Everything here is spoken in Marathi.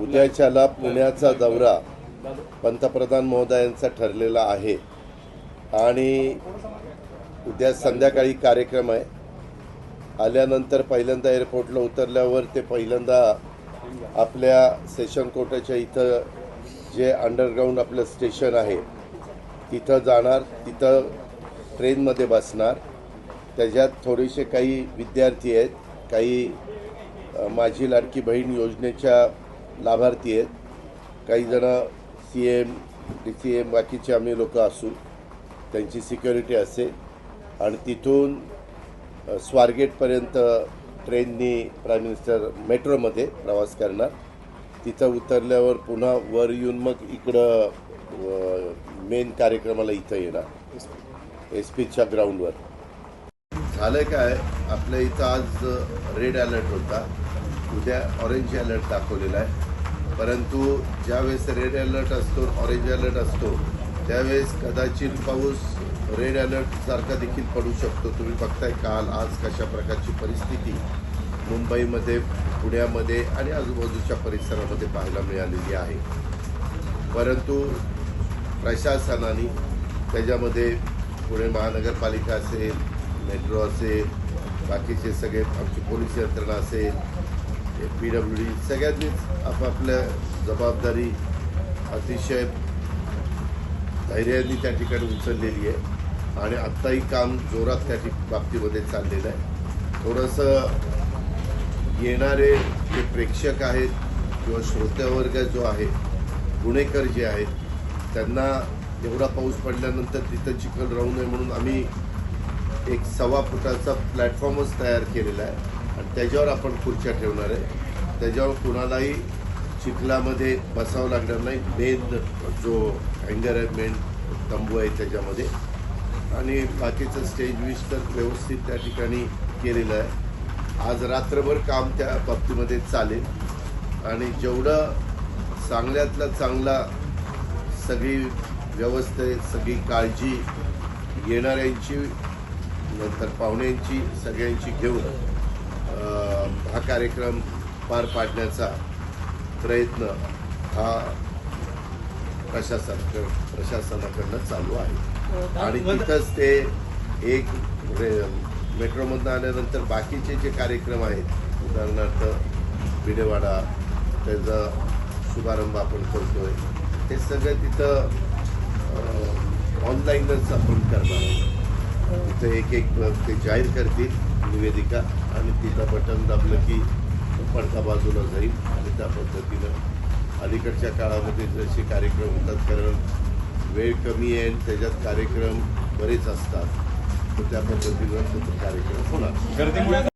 उद्याच्याला पुण्याचा दौरा पंतप्रधान महोदयांचा ठरलेला आहे. आणि उद्या संध्याकाळी कार्यक्रम आहे. आल्यानंतर पहिल्यांदा एअरपोर्टला उतरल्यावर ते पहिल्यांदा आपल्या सेशन कोर्टाच्या इथं जे अंडरग्राऊंड आपलं स्टेशन आहे तिथं जाणार तिथं ट्रेनमध्ये बसणार. त्याच्यात थोडेसे काही विद्यार्थी आहेत काही माझी लाडकी बहीण योजनेच्या लाभार्थी आहेत. काही जणं C M D C M बाकीचे आम्ही लोक असू. त्यांची सिक्युरिटी असेल. आणि तिथून स्वारगेटपर्यंत ट्रेननी प्राईम मिनिस्टर मेट्रोमध्ये प्रवास करणार. तिथं उतरल्यावर पुन्हा वर येऊन मग इकडं मेन कार्यक्रमाला इथं येणार. एस पीच्या ग्राउंडवर झालं काय? आपल्या इथं आज रेड अलर्ट होता. उद्या ऑरेंज अलर्ट दाखवलेला आहे. परंतु ज्यावेळेस रेड अलर्ट असतो ऑरेंज अलर्ट असतो त्यावेळेस कदाचित पाऊस रेड अलर्ट सारखा देखील पडू शकतो. तुम्ही बघताय काल आज कशा प्रकारची परिस्थिती मुंबईमध्ये पुण्यामध्ये आणि आजूबाजूच्या परिसरामध्ये पाहायला मिळालेली आहे. परंतु प्रशासनाने त्याच्यामध्ये पुणे महानगरपालिका असेल मेट्रो असेल बाकीचे सगळे आमची पोलीस यंत्रणा असेल पी डब्ल्यू डी. सगळ्यांनीच आपापल्या जबाबदारी अतिशय धैर्याने त्या ठिकाणी उचललेली आहे. आणि आत्ताही काम जोरात त्या ठिक बाबतीमध्ये चाललेलं आहे. थोडंसं येणारे जे प्रेक्षक आहेत किंवा श्रोत्यावर्ग जो आहे पुणेकर जे आहेत त्यांना एवढा पाऊस पडल्यानंतर तिथं चिखल राहू नये म्हणून आम्ही एक सव्वा फुटाचा प्लॅटफॉर्मच तयार केलेला आहे. आणि त्याच्यावर आपण खुर्च्या ठेवणार आहे. त्याच्यावर कुणालाही चिखलामध्ये बसावं लागणार नाही. मेन जो हँगर आहे मेन तंबू आहे त्याच्यामध्ये. आणि बाकीचं स्टेज विश तर व्यवस्थित त्या ठिकाणी केलेलं आहे. आज रात्रभर काम त्या बाबतीमध्ये चालेल. आणि जेवढं चांगल्यातला चांगला सगळी व्यवस्था सगळी काळजी येणाऱ्यांची नंतर पाहुण्यांची सगळ्यांची घेऊन हा कार्यक्रम पार पाडण्याचा प्रयत्न हा प्रशासन प्रशासनाकडनं चालू आहे. आणि तिथंच ते एक मेट्रोमधनं आल्यानंतर बाकीचे जे कार्यक्रम आहेत उदाहरणार्थ विडेवाडा त्याचा शुभारंभ आपण करतोय ते सगळं तिथं ऑनलाईनच आपण करणार आहोत. तिथं एक एक ते जाहीर करतील. निवेदिका आणि तिला बटन दाबलं की तो पडदा बाजूला जाईल. आणि त्या पद्धतीनं अलीकडच्या काळामध्ये जसे कार्यक्रम होतात कारण वेळ कमी आहे आणि त्याच्यात कार्यक्रम बरेच असतात. तर त्या पद्धतीनं कार्यक्रम होणार.